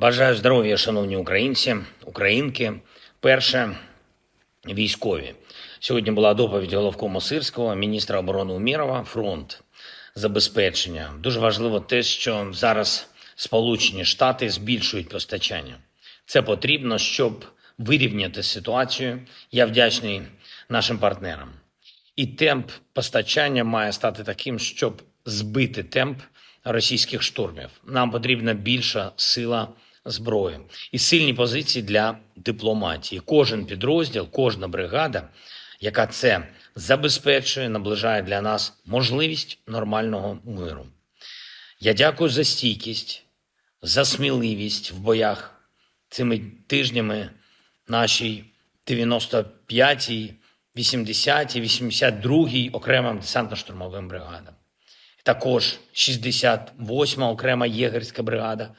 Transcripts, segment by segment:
Бажаю здоров'я, шановні українці, українки. Перше військові. Сьогодні була доповідь головкому Сирського, міністра оборони Умірова, фронт забезпечення. Дуже важливо те, що зараз Сполучені Штати збільшують постачання. Це потрібно, щоб вирівняти ситуацію. Я вдячний нашим партнерам. І темп постачання має стати таким, щоб збити темп російських штурмів. Нам потрібна більша сила зброї і сильні позиції для дипломатії. Кожен підрозділ, кожна бригада, яка це забезпечує, наближає для нас можливість нормального миру. Я дякую за стійкість, за сміливість в боях цими тижнями нашій 95-й, 80-й, 82-й окремим десантно-штурмовим бригадам. Також 68-ма окрема єгерська бригада.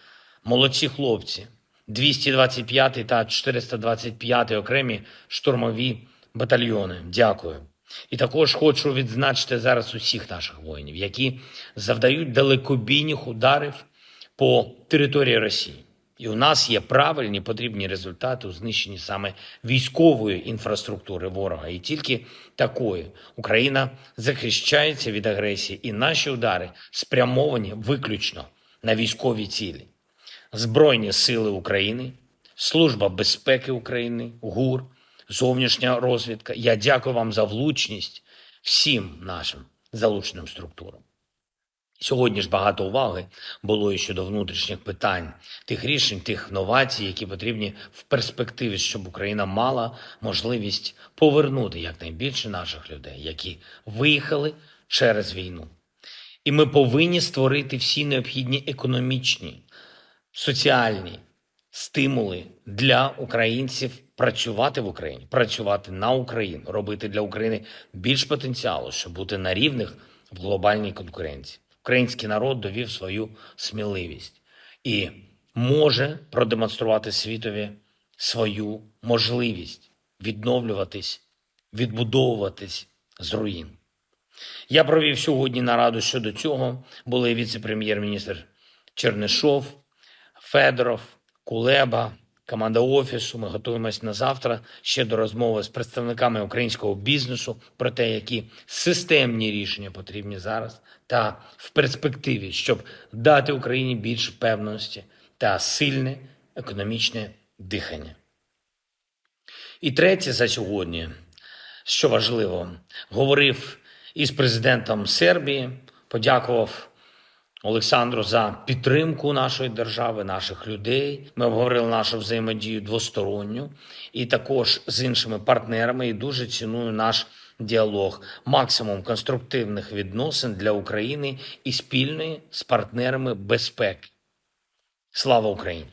Молодці хлопці, 225 та 425 окремі штурмові батальйони. Дякую. І також хочу відзначити зараз усіх наших воїнів, які завдають далекобійних ударів по території Росії. І у нас є правильні потрібні результати у знищенні саме військової інфраструктури ворога. І тільки такої Україна захищається від агресії, і наші удари спрямовані виключно на військові цілі. Збройні сили України, Служба безпеки України, ГУР, зовнішня розвідка. Я дякую вам за влучність всім нашим залученим структурам. Сьогодні ж багато уваги було і щодо внутрішніх питань, тих рішень, тих новацій, які потрібні в перспективі, щоб Україна мала можливість повернути якнайбільше наших людей, які виїхали через війну. І ми повинні створити всі необхідні економічні, соціальні стимули для українців працювати в Україні, працювати на Україну, робити для України більш потенціалу, щоб бути на рівних в глобальній конкуренції. Український народ довів свою сміливість і може продемонструвати світові свою можливість відновлюватись, відбудовуватись з руїн. Я провів сьогодні нараду щодо цього. Були віце-прем'єр-міністр Чернишов, Федоров, Кулеба, команда офісу. Ми готуємось на завтра ще до розмови з представниками українського бізнесу про те, які системні рішення потрібні зараз та в перспективі, щоб дати Україні більш впевненості та сильне економічне дихання. І третє за сьогодні, що важливо, говорив із президентом Сербії, подякував Олександру за підтримку нашої держави, наших людей. Ми обговорили нашу взаємодію двосторонню і також з іншими партнерами. І дуже ціную наш діалог, максимум конструктивних відносин для України і спільної з партнерами безпеки. Слава Україні!